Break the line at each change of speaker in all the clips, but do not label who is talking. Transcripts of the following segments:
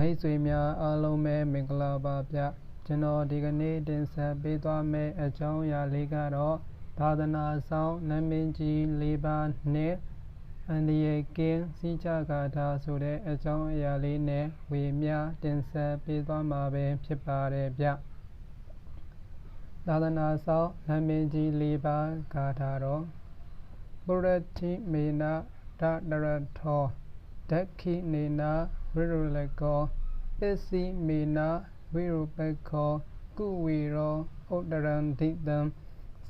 မိတ်ဆွေများအားလုံးပဲမင်္ဂလာပါဗျကျွန်တော်ဒီကနေ့တင်ဆက်ပေးသွားမယ့်အကြောင်းအရာလေးကတော့သာသနာဆောင်နမင်းကြီး၄ပါးနဲ့အန္တရာယ်ကင်းစည်းကြကာတာဆိုတဲ့အကြောင်းအရာလေးနဲ့ဝေမျှတင်ဆက်ပေးသွားမှာပဲဖြစ်ပါတယ်ဗျသာသနာဆောင်နမင်းကြီး၄ပါးကာတာတော့ပုရတိမေနဒဒရထောဒက္ခိနေနာ ဝိရုလကောပစ္စည်းမေနဝိရုပခောကုဝေရောဥဒရံဒိတံ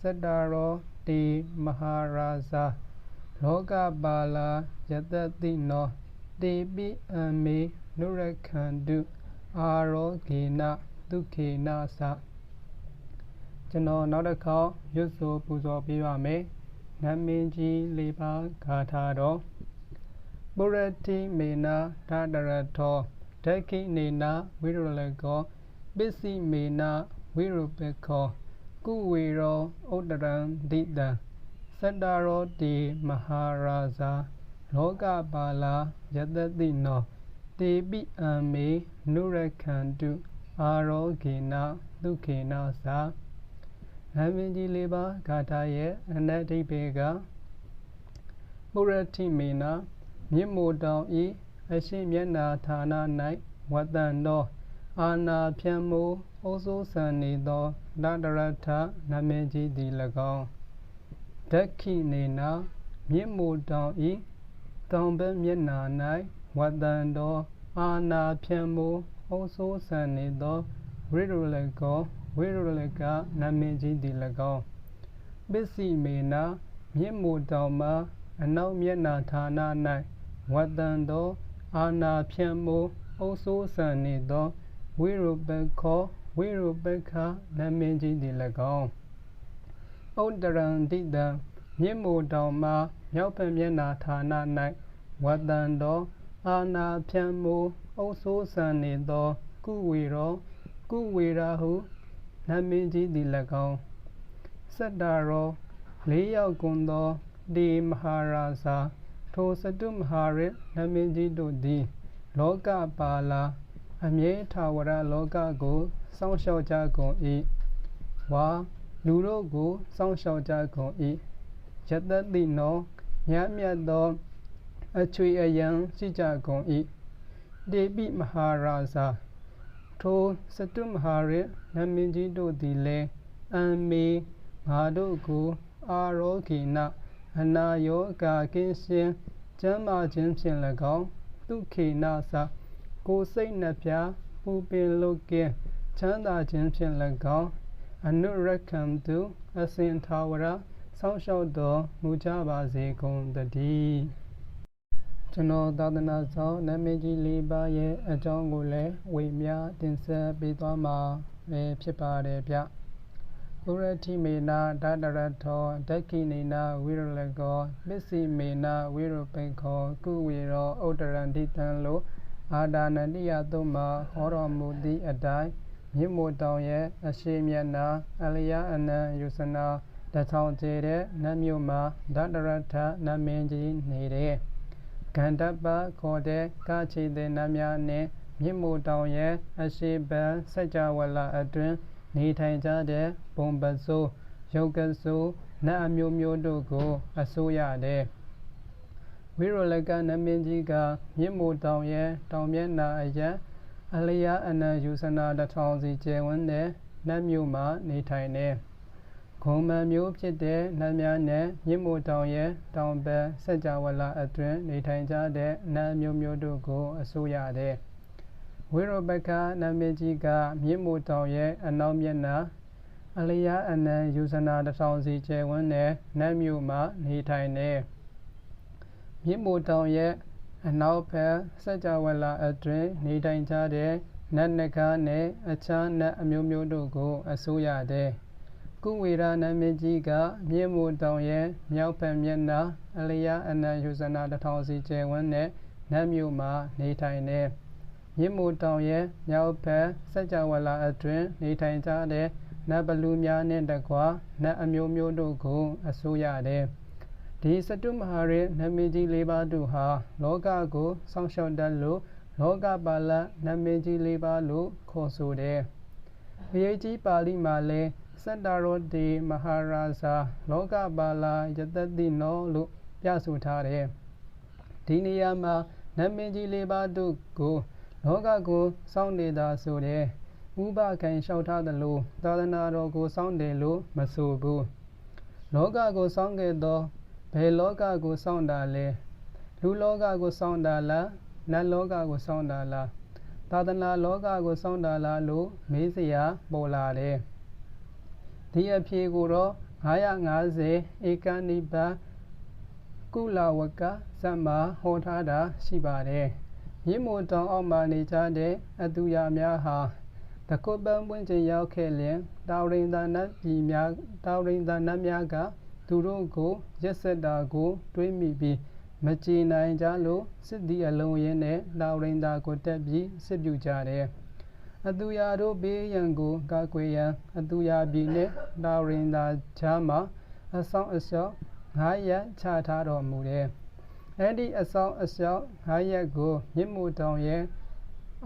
စတ္တရောတိမဟာရာဇာလောကပါလာယတတိနောတေပိအမေနုရခန္တုအာရောဂေနဒုခေနသကျွန်တော်နောက်တစ်ခေါက်ရွတ်ဆိုပူဇော်ပေးပါမယ်နမင်းကြီးလေးပါးဂါထာတော် ပုရတိမေနာဓာတရထောဒက္ခိနေနာဝိရလကောပစ္စည်းမေနာဝိရုပခောကုဝေရောဥဒရံဒိတံစတ္တရောတိမဟာရာဇာလောကပါလာယတတိနောတေပိအမေနုရခန္တုအာရောဂေနဒုခေနသာနာမင်းကြီးလေးပါးဂါထာရဲ့အနတ္တိပေကပုရတိမေနာ မြင့်မိုတောင်ဤအရှိမျက်နာဌာန၌ဝတ္တန်သောအာနာဖြံမိုးအိုးဆိုးဆန်နေသောဒဒရထနမင်းကြီးသည်၎င်းဒက္ခိနေနာမြင့်မိုတောင်ဤတောင်ဘက်မျက်နာ၌ဝတ္တန်သောအာနာဖြံမိုးအိုးဆိုးဆန်နေသောဝိရုလကောဝိရုလကနမင်းကြီးသည်၎င်းပစ္စည်းမေနာမြင့်မိုတောင်မှာအနောက်မျက်နာဌာန၌ ဝတ္တန်သော အာနာဖြံမိုးအုပ်ဆိုးဆန်နေသောဝိရုပခောဝိရုပခနမင်းကြီးသည်၎င်းဥဒရံတိတံမြင့်မိုတောင်မှာမြောက်ဖက်မျက်နာဌာန၌ဝတ္တန်သောအာနာဖြံမိုးအုပ်ဆိုးဆန်နေသော ကုဝေရော ကုဝေရာဟုနမင်းကြီးသည်၎င်းစတ္တရောလေးယောက်ကုန်သောဒီမဟာရာဇာ ထိုစတုမဟာရနမင်းကြီးတို့သည် လောကပါလာအမြဲထာဝရလောကကိုစောင့်ရှောက်ကြကုန်၏ဝါလူတို့ကိုစောင့်ရှောက်ကြကုန်၏ယတတိနောညမြတ်သောအချွေအယံရှိကြကုန်၏ဒေပိမဟာရာဇာထိုစတုမဟာရနမင်းကြီးတို့သည်လည်းအံမေငါတို့ကိုအာရောဂိန အနာယောဂါကင်းရှင်းကျမ်းမာခြင်းဖြင့်၎င်းဒုခေနသကိုစိတ်နှပြပူပင်လုကင်းချမ်းသာခြင်းဖြင့်၎င်းအနုရကံတုအစဉ်သာဝရဆောင်းလျှောက်တော်မူကြပါစေကုန်တည်းကျွန်တော်သာသနာဆောင်နာမည်ကြီးလေးပါးရဲ့အကြောင်းကိုလည်းဝေမျှတင်ဆက်ပေးသွားမှာလည်းဖြစ်ပါတယ်ဗျ ပုရတိမေနာဒတရထောဒက္ခိနေနာဝိရလကောပစ္စည်းမေနာဝိရပိခောကုဝေရောဥဒရန္တိတံလို့အာဒါနန္တိယသုမှာဟောတော်မူသည့်အတိုင်းမြင့်မို့တောင်ရဲ့အရှိမျက်နာအလျာအနံယုစနာတထောင်ကျဲတဲ့နတ်မြို့မှာဒတရထနမင်းကြီးနေတဲ့ဂန္ဓပခေါ်တဲ့ကာချေတဲ့နတ်များနဲ့မြင့်မို့တောင်ရဲ့အရှိပံစัจ java လာအတွင်း နေထိုင်ကြတဲ့ဘုံပစိုးယုတ်ကစိုးနတ်အမျိုးမျိုးတို့ကိုအစိုးရတဲ့ဝိရောလကနမင်းကြီးကမြင့်မိုတောင်ရဲ့တောင်မျက်နှာအရန်အလျာအနံယူဆနာတထောင်စီကျယ်ဝန်းတဲ့နတ်မြို့မှာနေထိုင်တဲ့ဂုံမန်မျိုးဖြစ်တဲ့နတ်များနဲ့မြင့်မိုတောင်ရဲ့တောင်ဘက်စัจ java လာအတွင်းနေထိုင်ကြတဲ့နတ်မျိုးမျိုးတို့ကိုအစိုးရတဲ့ ဝိရောပကနမင်းကြီးကမြင့်မိုတောင်ရဲ့အနောက်မျက်နှာအလျာအနံယူဇနာတထောင်စီကျယ်ဝန်းတဲ့နတ်မြို့မှာနေထိုင်တဲ့မြင့်မိုတောင်ရဲ့အနောက်ဘက်စัจ java လာအတွင်းနေထိုင်ကြတဲ့နတ်နဂါနဲ့အခြားနတ်အမျိုးမျိုးတို့ကို အစိုးရတဲ့ကုဝေရနမင်းကြီးကမြင့်မိုတောင်ရဲ့မြောက်ဘက်မျက်နှာအလျာအနံယူဇနာတထောင်စီကျယ်ဝန်းတဲ့နတ်မြို့မှာနေထိုင်တဲ့ မြင့်မိုတောင်ရဲ့မြောက်ဘက်စัจ java လာအတွင်းနေထိုင်ကြတဲ့နတ်ဘလူများနှင့်တကွာနတ်အမျိုးမျိုးတို့ကိုအစိုးရတဲ့ဒီစတုမဟာရနမင်းကြီးလေးပါးတို့ဟာလောကကိုစောင့်ရှောက်တတ်လို့လောကပါဠနတ်မင်းကြီးလေးပါးလို့ခေါ်ဆိုတယ်။ဘုရားကြီးပါဠိမှာလည်းစတ္တရောတေမဟာရာဇာလောကပါဠယတတိနောလို့ပြဆိုထားတယ်။ဒီနေရာမှာနတ်မင်းကြီးလေးပါးတို့ကို လောကကိုစောင့်နေတာဆိုတဲ့ဥပခံလျှောက်ထားသလိုသာသနာတော်ကိုစောင့်တယ်လို့မဆိုဘူးလောကကိုစောင့်ခဲ့သောဘယ်လောကကိုစောင့်တာလဲလူလောကကိုစောင့်တာလားနတ်လောကကိုစောင့်တာလားသာသနာလောကကိုစောင့်တာလားလို့မေးစရာပေါ်လာတယ်ဒီအဖြေကိုတော့950ဧကနိဗ္ဗာန်ကုလဝကဇမ္မာဟောထားတာရှိပါတယ် မြင့်မို့တောင်အောက်မှာနေကြတဲ့အသူရများဟာတကုတ်ပန်းပွင့်ခြင်းရောက်ခဲ့လျင်တာဝရိန်သာနတ်ပြည်များတာဝရိန်သာနတ်များကသူတို့ကိုရက်ဆက်တာကိုတွေးမိပြီးမကြည်နိုင်ကြလို့စစ်သည်အလုံးရင်းနဲ့တာဝရိန်သာကိုတက်ပြီးစစ်ပြူကြတယ်အသူရတို့ဘေးရန်ကိုကာကွယ်ရန်အသူရပြည်နှင့်တာဝရိန်သာချားမှာအဆောင်အလျှောက်ငါးရက်ချထားတော်မူတယ် အဲ့ဒီအဆောင်အလျှောက်ငါးရက်ကိုမြင့်မို့တောင်ရဲ့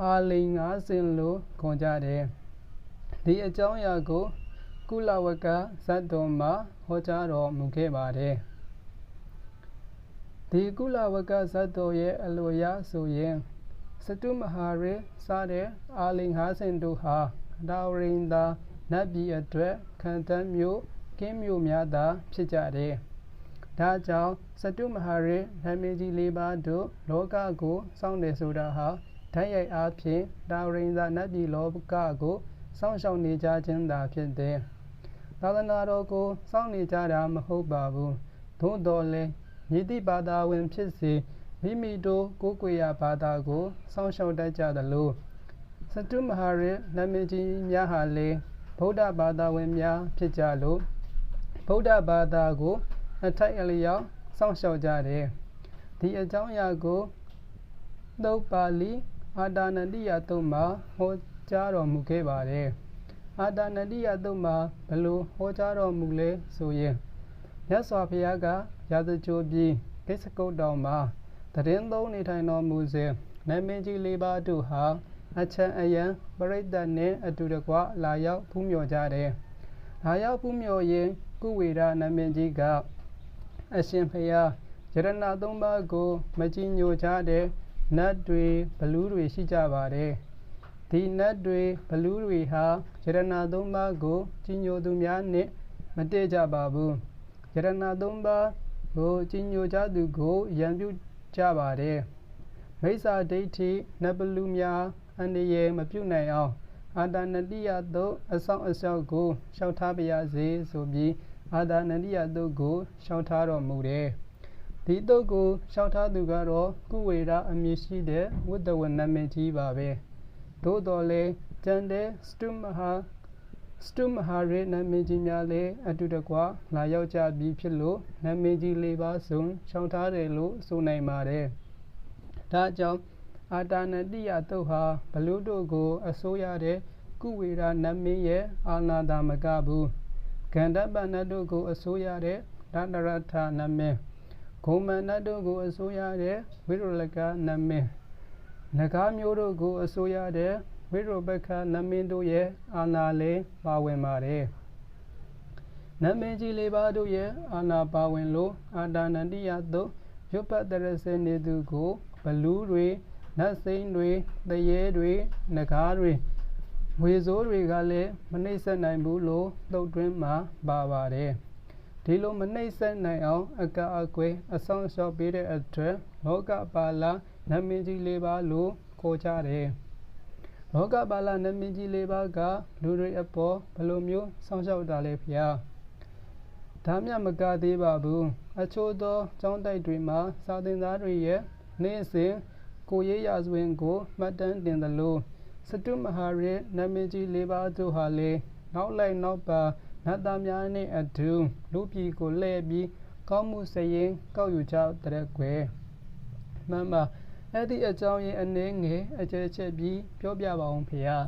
အာလိန်ငါးစင်လို့ခေါ်ကြတယ်ဒီအကြောင်းအရာကိုကုလဝကဇတ်တော်မှာဟောကြားတော်မူခဲ့ပါတယ်ဒီကုလဝကဇတ်တော်ရဲ့အလိုရဆိုရင်စတုမဟာရေစတဲ့အာလိန်ငါးစင်တို့ဟာဒါဝရိန်သာနတ်ပြည်အတွက်ခံတမ်းမျိုးကင်းမျိုးများသာဖြစ်ကြတယ် ဒါကြောင့်စတုမဟာရေနာမည်ကြီးလေးပါးတို့လောကကိုစောင့်တယ်ဆိုတာဟာဓာတ်ရိုက်အားဖြင့်တာဝရိန်သာနတ်ပြည်လောကကိုစောင့်ရှောက်နေကြခြင်းသာဖြစ်တယ်။သာသနာတော်ကိုစောင့်နေကြတာမဟုတ်ပါဘူး။သို့တော်လည်းမြည်သည့်ဘာသာဝင်ဖြစ်စေမိမိတို့ကိုယ်ကိုယ်ရာဘာသာကိုစောင့်ရှောက်တတ်ကြသလိုစတုမဟာရနမည်ကြီးများဟာလည်းဗုဒ္ဓဘာသာဝင်များဖြစ်ကြလို့ဗုဒ္ဓဘာသာကို အထိုက်အလျောက်စောင့်ရှောက်ကြတယ်။ဒီအကြောင်းအရာကိုသုတ်ပါဠိအာတာနတိယတုတ်မှာဟောကြားတော်မူခဲ့ပါတယ်။အာတာနတိယတုတ်မှာဘလို့ဟောကြားတော်မူလဲဆိုရင်မြတ်စွာဘုရားကရာဇကြိုပြည်ကိစ္စကုတ်တော်မှာတရင်သုံးနေထိုင်တော်မူစဉ်နာမည်ကြီးလေးပါးတို့ဟာအချံအယံပရိသတ်နှင့်အတူတကွလာရောက်ဖူးမြော်ကြတယ်။လာရောက်ဖူးမြော်ရင်ကုဝေဒနာမည်ကြီးက အရှင်ဖျားယရဏသုံးပါးကို မကြည်ညိုကြတဲ့နတ်တွေဘလူးတွေရှိကြပါတယ်ဒီနတ်တွေဘလူးတွေဟာယရဏသုံးပါးကိုကြီးညိုသူများနှင့်မတည့်ကြပါဘူးယရဏသုံးပါးကိုကြီးညိုကြသူကိုရံပြုကြပါတယ်မိစ္ဆာဒိဋ္ဌိနတ်ဘလူးများအန္တရာယ်မပြုနိုင်အောင်အာတာနတိယသို့အဆောင်အဆောက်ကိုရှောက်ထားပါရစေဆိုပြီး အာတာနတိယသို့ကိုရှောက်ထားတော်မူတယ်ဒီတုတ်ကိုလျှောက်ထားသူကတော့ကုဝေရအမည်ရှိတဲ့ဝတ္တဝနမကြီးပါပဲသို့တော်လဲကျန်တဲ့စတုမဟာစတုမဟာရေနာမည်ကြီးများလည်းအတူတကွလာရောက်ကြပြီးဖြစ်လို့နာမည်ကြီးလေးပါစုံရှောင်ထားတယ်လို့ဆိုနိုင်ပါတယ်။ဒါကြောင့်အာတာနတိယတုတ်ဟာဘလူတို့ကို အစိုးရတဲ့ကုဝေရနမင်းရဲ့အာနာတာမကဘူး။ ဂန္ဓပနတ်တို့ကိုအစိုးရတဲ့ဒန္တရထနမင်းဂုံမန္တတို့ကိုအစိုးရတဲ့ဝိရုလကနမင်းနဂါမျိုးတို့ကိုအစိုးရတဲ့ဝိရုပခနမင်းတို့ရဲ့အာဏာလေးပါဝင်ပါတယ်နမင်းကြီးလေးပါတို့ရဲ့အာဏာပါဝင်လို့အာတာနန္တိယသို့ရွတ်ပတ်တရစေနေသူကိုဘလူးတွေနတ်စိန်တွေတရေတွေနဂါတွေ ဝေစိုးတွေကလည်းမနှိမ့်ဆက်နိုင်ဘူးလို့သုတ်တွင်းမှာပါပါတယ်ဒီလိုမနှိမ့်ဆက်နိုင်အောင် အကအကွယ်အဆောင်လျှောက်ပေးတဲ့အတွက်လောကပါဠနမင်းကြီးလေးပါလို့ခေါ်ကြတယ်။လောကပါဠနမင်းကြီးလေးပါကလူတွေအပေါ်ဘယ်လိုမျိုးဆောင်းလျှောက်တာလဲဖေ။ဒါမျှမကသေးပါဘူး။အချို့သောကျောင်းတိုက်တွေမှာစာသင်သားတွေရဲ့နေ့စဉ်ကိုရေးရာဇဝင်ကိုမှတ်တမ်းတင်သလို စတုမဟာရဲ့နမင်းကြီးလေးပါတို့ဟာလေနောက်လိုက်နောက်ပါနတ်သားများနှင့်အတူလူပြည်ကိုလှည့်ပြီးကောင်းမှုစရင်ကောက်ယူကြတဲ့ကွယ်မှန်ပါအဲ့ဒီအကြောင်းရင်းအနေငယ်အကျယ်ချက်ပြီးပြောပြပါအောင်ဖေဟာ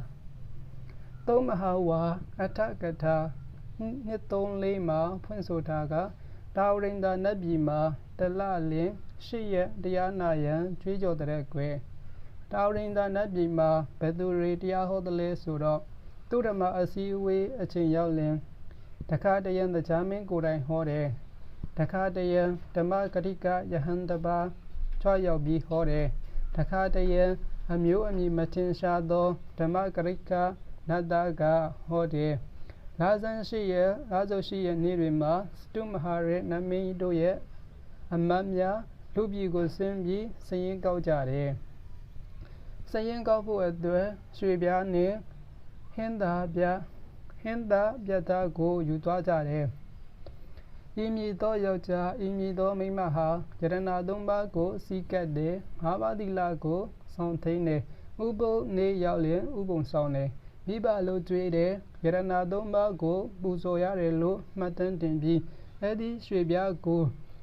သုံးမဟာဝါအထကထာနှစ်သုံးလေးမှာဖွင့်ဆိုတာကတာဝရိန္ဒနတ်ပြည်မှာတလလင်ရှိရတရားနာယံကြွေးကြော်တဲ့ကွယ် တတာဝရိန္ဒနတ်ပြည်မှာဘယ်သူတွေတရားဟောသလဲဆိုတော့သူဓမ္မအစည်းအဝေးအချိန်ရောက်လင်တခါတရံတရားမင်းကိုယ်တိုင်ဟောတယ်တခါတရံဓမ္မကတိကယဟန်တပါချွားရောက်ပြီးဟောတယ်တခါတရံအမျိုးအမည်မတင်ရှားသောဓမ္မကရိကနတ်သားကဟောတယ်လာဇန်ရှိရဲ့လာဇုရှိရဲ့နေ့တွေမှာစတုမဟာရဲ့နမင်းတို့ရဲ့အမတ်များလူပြည်ကိုဆင်းပြီးစရင်ကောက်ကြတယ် စရင်ကောက်ဖို့အတွက်ရွှေပြားနဲ့ဟင်းသာပြဟင်းသာပြတာကိုယူသွားကြတယ်ဤမည်သောယောက်ျားဤမည်သောမိန်းမဟာယရနာသုံးပါးကိုစီကတ်တယ်ငါးပါးသီလကိုဆောင်သိနေဥပုံနေရောက်လျင်ဥပုံဆောင်နေမိဘလိုကြွေးတယ်ယရနာသုံးပါးကိုပူဇော်ရတယ်လို့မှတ်တမ်းတင်ပြီးအဲ့ဒီရွှေပြားကို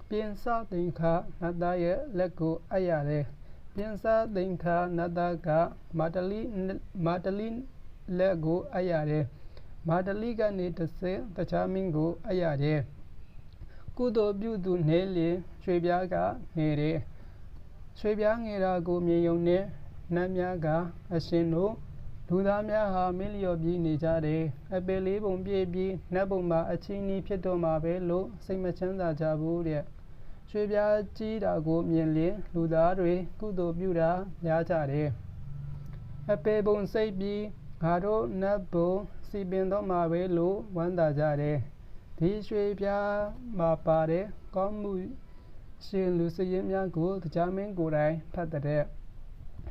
ပြင်စသင်္ခနတ်သားရဲ့လက်ကိုအပ်ရတယ် ပြင်စသင်္ခနတ်သားကမာတလီမာတလီလက်ကိုအပ်ရတယ်မာတလီကနေတဆင်တခြားမင်းကိုအပ်ရတယ်ကုသိုလ်ပြုသူနေလေရွှေပြားကနေတယ်ရွှေပြားငယ်တာကိုမြင်ယုံနဲ့နတ်များကအရှင်တို့လူသားများဟာမင်းလျော်ပြီးနေကြတယ်အပေလေးပုံပြည့်ပြီးနတ်ပုံမှာအချင်းကြီးဖြစ်တော့မှာပဲလို့စိတ်မချမ်းသာကြဘူးတဲ့ ရွှေပြားကြီးတာကိုမြင်လျင်လူသားတွေကုသိုလ်ပြုတာများကြတယ်အပေပုံစိတ်ပြီးငါတို့နတ်ဘုံစီပင်တော့မှာပဲလို့ဝမ်းသာကြတယ်ဒီရွှေပြားမှာပါတဲ့ကောင်းမှုရှင်လူစရင်များကိုတရားမင်းကိုယ်တိုင်ဖတ်တဲ့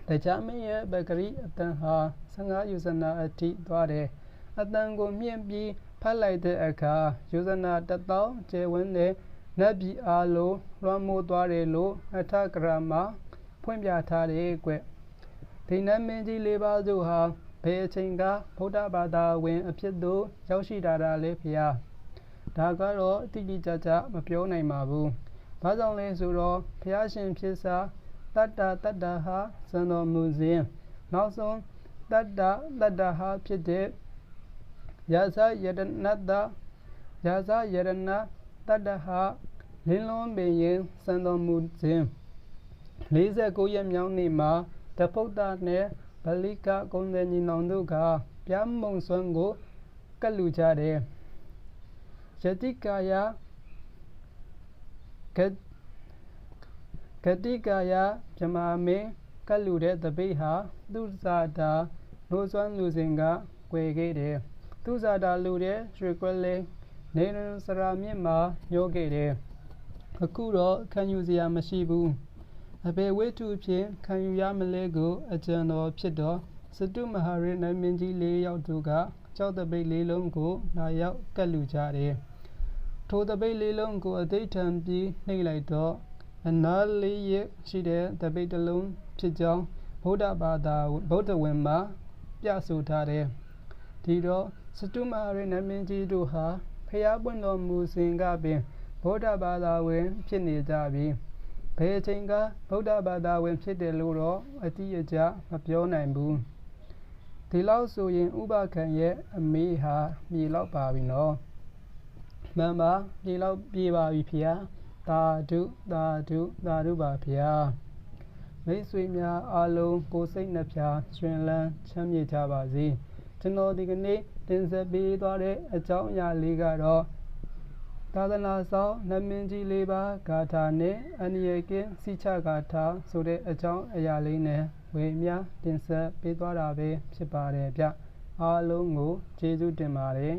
တရားမင်းရဲ့ဘဂရီအတန်ဟာ15ယူဇနာအထိသွားတယ်အတန်ကိုမြင့်ပြီးဖတ်လိုက်တဲ့အခါယူဇနာ1000ကျယ်ဝန်းတဲ့ နတ်ပြည်အားလုံးလွှမ်းမိုးသွားတယ်လို့အထကရာမှာဖွင့်ပြထားတယ်ကွဒီနတ်မင်းကြီးလေးပါးစုဟာဘယ်အချိန်ကဗုဒ္ဓဘာသာဝင်အဖြစ်သို့ရောက်ရှိလာတာလဲဖေဟာဒါကတော့အတိအကျကျမပြောနိုင်ပါဘူး။ဘာကြောင့်လဲဆိုတော့ဘုရားရှင်ဖြစ်စာတတ္တတတ္တဟာစံတော်မူစဉ်နောက်ဆုံးတတ္တတတ္တဟာဖြစ်တဲ့ယာဇယရဏတ္တယာဇယရဏတတ္တဟာ လင်းလုံးပင်ရင်စံတော်မူစဉ်49ရက်မြောက်နေ့မှာတဖုဒ္ဒနဲ့ဗလိကကုံတဲ့ညီနောင်တို့ကပြားမုံစွမ်းကိုကတ်လူကြတယ်ယတိကာယဂတိကာယမြမာမင်းကတ်လူတဲ့တပိဟာသူဇာတာနိုးစွမ်းလူစဉ်ကကွယ်ခဲ့တယ်သူဇာတာလူတဲ့ရွှေကွက်လေးနေရစရာမြင့်မှာညှိုးခဲ့တယ် အခုတော့ခံယူစရာမရှိဘူးအဘေဝိတုဖြင့်ခံယူရမလဲကိုအကျံတော်ဖြစ်တော့စတုမဟာရနမင်းကြီးလေးယောက်တို့ကကြောက်တပိတ်လေးလုံးကိုလာရောက်ကတ်လူကြတယ်ထိုတပိတ်လေးလုံးကိုအသိထံပြီးနှိပ်လိုက်တော့အနာလေးရရှိတဲ့တပိတ်တစ်လုံးဖြစ်ကြောင်းဗုဒ္ဓဘာသာဗုဒ္ဓဝင်မှာပြဆိုထားတယ်ဒီတော့စတုမဟာရနမင်းကြီးတို့ဟာဖျားပွင့်တော်မူစဉ်ကပင် ဗုဒ္ဓဘာသာဝင်ဖြစ်နေကြပြီဘယ်အချိန်ကဗုဒ္ဓဘာသာဝင်ဖြစ်တယ်လို့တော့အတိအကျမပြောနိုင်ဘူးဒီလောက်ဆိုရင်ဥပခံရဲ့အမေဟာမြေလောက်ပါပြီနော်မှန်ပါမြေလောက်ပြေပါပြီဖေဟာသာဓုသာဓုသာဓုပါဖေဟာမိတ်ဆွေများအားလုံးကိုစိတ်နှပြရှင်လန်းချမ်းမြေ့ကြပါစေကျွန်တော်ဒီကနေ့တင်ဆက်ပေးသွားတဲ့အကြောင်းအရာလေးကတော့ သာသနာဆောင်နမင်းကြီးလေးပါဂါထာနဲ့အနိယကင်းစိချဂါထာဆိုတဲ့အကြောင်းအရာလေးနဲ့ဝေမျှတင်ဆက်ပေးသွားတာပဲဖြစ်ပါတယ်ဗျအားလုံးကိုကျေးဇူးတင်ပါတယ်